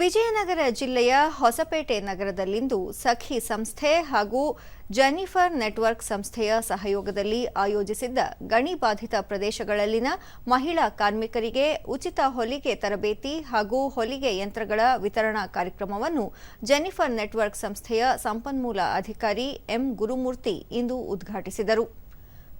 ವಿಜಯನಗರ ಜಿಲ್ಲೆಯ ಹೊಸಪೇಟೆ ನಗರದಲ್ಲಿಂದು ಸಖಿ ಸಂಸ್ಥೆ ಹಾಗೂ ಜೆನಿಫರ್ ನೆಟ್ವರ್ಕ್ ಸಂಸ್ಥೆಯ ಸಹಯೋಗದಲ್ಲಿ ಆಯೋಜಿಸಿದ್ದ ಗಣಿ ಬಾಧಿತ ಪ್ರದೇಶಗಳಲ್ಲಿನ ಮಹಿಳಾ ಕಾರ್ಮಿಕರಿಗೆ ಉಚಿತ ಹೊಲಿಗೆ ತರಬೇತಿ ಹಾಗೂ ಹೊಲಿಗೆ ಯಂತ್ರಗಳ ವಿತರಣಾ ಕಾರ್ಯಕ್ರಮವನ್ನು ಜೆನಿಫರ್ ನೆಟ್ವರ್ಕ್ ಸಂಸ್ಥೆಯ ಸಂಪನ್ಮೂಲ ಅಧಿಕಾರಿ ಎಂ ಗುರುಮೂರ್ತಿ ಇಂದು ಉದ್ಘಾಟಿಸಿದರು.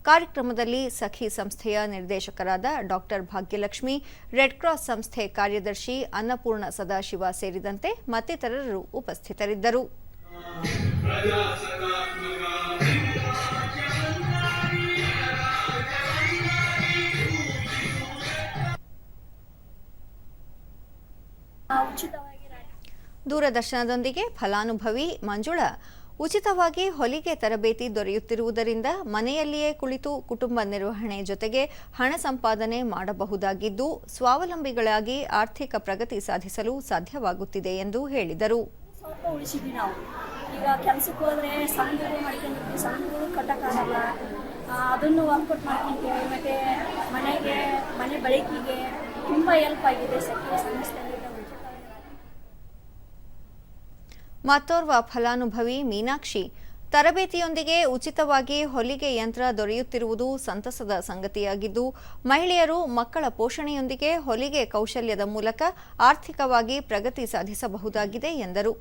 ಕಾರ್ಯಕ್ರಮದಲ್ಲಿ ಸಖಿ ಸಂಸ್ಥೆಯ ನಿರ್ದೇಶಕರಾದ ಡಾಕ್ಟರ್ ಭಾಗ್ಯಲಕ್ಷ್ಮಿ ರೆಡ್ ಕ್ರಾಸ್ ಸಂಸ್ಥೆ ಕಾರ್ಯದರ್ಶಿ ಅನ್ನಪೂರ್ಣ ಸದಾಶಿವ ಸೇರಿದಂತೆ ಮತ್ತಿತರರು ಉಪಸ್ಥಿತರಿದ್ದರು. ದೂರದರ್ಶನದೊಂದಿಗೆ ಫಲಾನುಭವಿ ಮಂಜುಳಾ ಉಚಿತವಾಗಿ ಹೊಲಿಗೆ ತರಬೇತಿ ದೊರೆಯುತ್ತಿರುವುದರಿಂದ ಮನೆಯಲ್ಲಿಯೇ ಕುಳಿತು ಕುಟುಂಬ ನಿರ್ವಹಣೆ ಜೊತೆಗೆ ಹಣ ಸಂಪಾದನೆ ಮಾಡಬಹುದಾಗಿದ್ದು ಸ್ವಾವಲಂಬಿಗಳಾಗಿ ಆರ್ಥಿಕ ಪ್ರಗತಿ ಸಾಧಿಸಲು ಸಾಧ್ಯವಾಗುತ್ತಿದೆ ಎಂದು ಹೇಳಿದರು. ಈಗ ಕೆಲಸಕ್ಕೆ ಹೋದ್ರೆ ಸಂಘಗಳು ಮಾಡ್ಕೊಂಡಿರ್ತೀವಿ ಸಂಘಗಳು ಕಟ್ಟಕ್ಕಾಗಲ್ಲ. ಅದನ್ನು ವರ್ಕೌಟ್ ಮಾಡ್ಕೊಂತೀವಿ ಮತ್ತು ಮನೆಗೆ, ಮನೆ ಬಳಕೆಗೆ ತುಂಬ ಹೆಲ್ಪ್ ಆಗಿದೆ ಸಕ್ಕರೆ ಸಂಸ್ಥೆಯಿಂದ ಉಚಿತವಾಗಿ ರಾಗಿ ಮತ್ತೋರ್ವ ಫಲಾನುಭವಿ ಮೀನಾಕ್ಷಿ. ತರಬೇತಿಯೊಂದಿಗೆ ಉಚಿತವಾಗಿ ಹೊಲಿಗೆ ಯಂತ್ರ ದೊರೆಯುತ್ತಿರುವುದು ಸಂತಸದ ಸಂಗತಿಯಾಗಿದ್ದು, ಮಹಿಳೆಯರು ಮಕ್ಕಳ ಪೋಷಣೆಯೊಂದಿಗೆ ಹೊಲಿಗೆ ಕೌಶಲ್ಯದ ಮೂಲಕ ಆರ್ಥಿಕವಾಗಿ ಪ್ರಗತಿ ಸಾಧಿಸಬಹುದಾಗಿದೆ ಎಂದರು.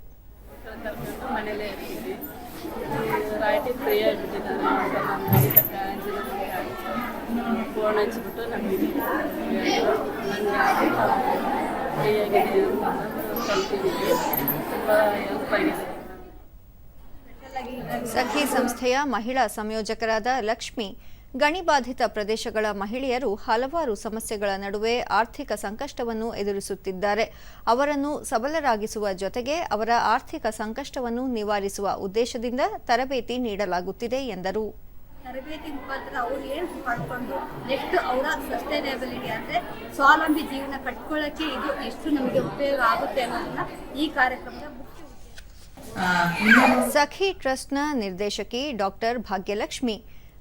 ಸಖಿ ಸಂಸ್ಥೆಯ ಮಹಿಳಾ ಸಂಯೋಜಕರಾದ ಲಕ್ಷ್ಮಿ, ಗಣಿಬಾಧಿತ ಪ್ರದೇಶಗಳ ಮಹಿಳೆಯರು ಹಲವಾರು ಸಮಸ್ಯೆಗಳ ನಡುವೆ ಆರ್ಥಿಕ ಸಂಕಷ್ಟವನ್ನು ಎದುರಿಸುತ್ತಿದ್ದಾರೆ. ಅವರನ್ನು ಸಬಲರಾಗಿಸುವ ಜೊತೆಗೆ ಅವರ ಆರ್ಥಿಕ ಸಂಕಷ್ಟವನ್ನು ನಿವಾರಿಸುವ ಉದ್ದೇಶದಿಂದ ತರಬೇತಿ ನೀಡಲಾಗುತ್ತಿದೆ ಎಂದರು. ತರಬೇತಿ ಮುಖಾಂತರ ಅವ್ರು ಏನು ಪಡ್ಕೊಂಡು ನೆಕ್ಸ್ಟ್ ಅವರ ಸಸ್ಟೈನೇಬಿಲಿಟಿ ಅಂದ್ರೆ ಸ್ವಾವಲಂಬಿ ಜೀವನ ಕಟ್ಕೊಳ್ಳೋಕ್ಕೆ ಇದು ಎಷ್ಟು ನಮಗೆ ಉಪಯೋಗ ಆಗುತ್ತೆ ಅನ್ನೋದನ್ನ ಈ ಕಾರ್ಯಕ್ರಮದ ಸಖಿ ಟ್ರಸ್ಟ್ನ ನಿರ್ದೇಶಕಿ ಡಾಕ್ಟರ್ ಭಾಗ್ಯಲಕ್ಷ್ಮಿ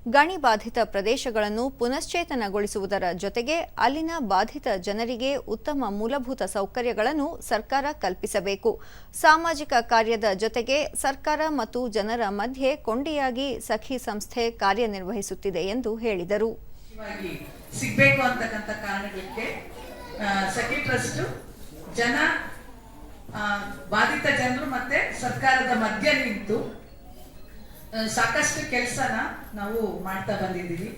ಗಣಿ ಬಾಧಿತ ಪ್ರದೇಶಗಳನ್ನು ಪುನಶ್ಚೇತನಗೊಳಿಸುವುದರ ಜೊತೆಗೆ ಅಲ್ಲಿನ ಬಾಧಿತ ಜನರಿಗೆ ಉತ್ತಮ ಮೂಲಭೂತ ಸೌಕರ್ಯಗಳನ್ನು ಸರ್ಕಾರ ಕಲ್ಪಿಸಬೇಕು. ಸಾಮಾಜಿಕ ಕಾರ್ಯದ ಜೊತೆಗೆ ಸರ್ಕಾರ ಮತ್ತು ಜನರ ಮಧ್ಯೆ ಕೊಂಡಿಯಾಗಿ ಸಖಿ ಸಂಸ್ಥೆ ಕಾರ್ಯನಿರ್ವಹಿಸುತ್ತಿದೆ ಎಂದು ಹೇಳಿದರು. ಸಿಗಬೇಕು ಅಂತಕ್ಕಂಥ ಕಾರಣಗಳಿಗೆ ಸಖಿ ಜನ ಬಾಧಿತ ಜನರು ಮತ್ತೆ ಸರ್ಕಾರದ ಮಧ್ಯ ನಿಂತು ಸಾಕಷ್ಟು ಕೆಲಸನ ನಾವು ಮಾಡ್ತಾ ಬಂದಿದ್ದೀವಿ.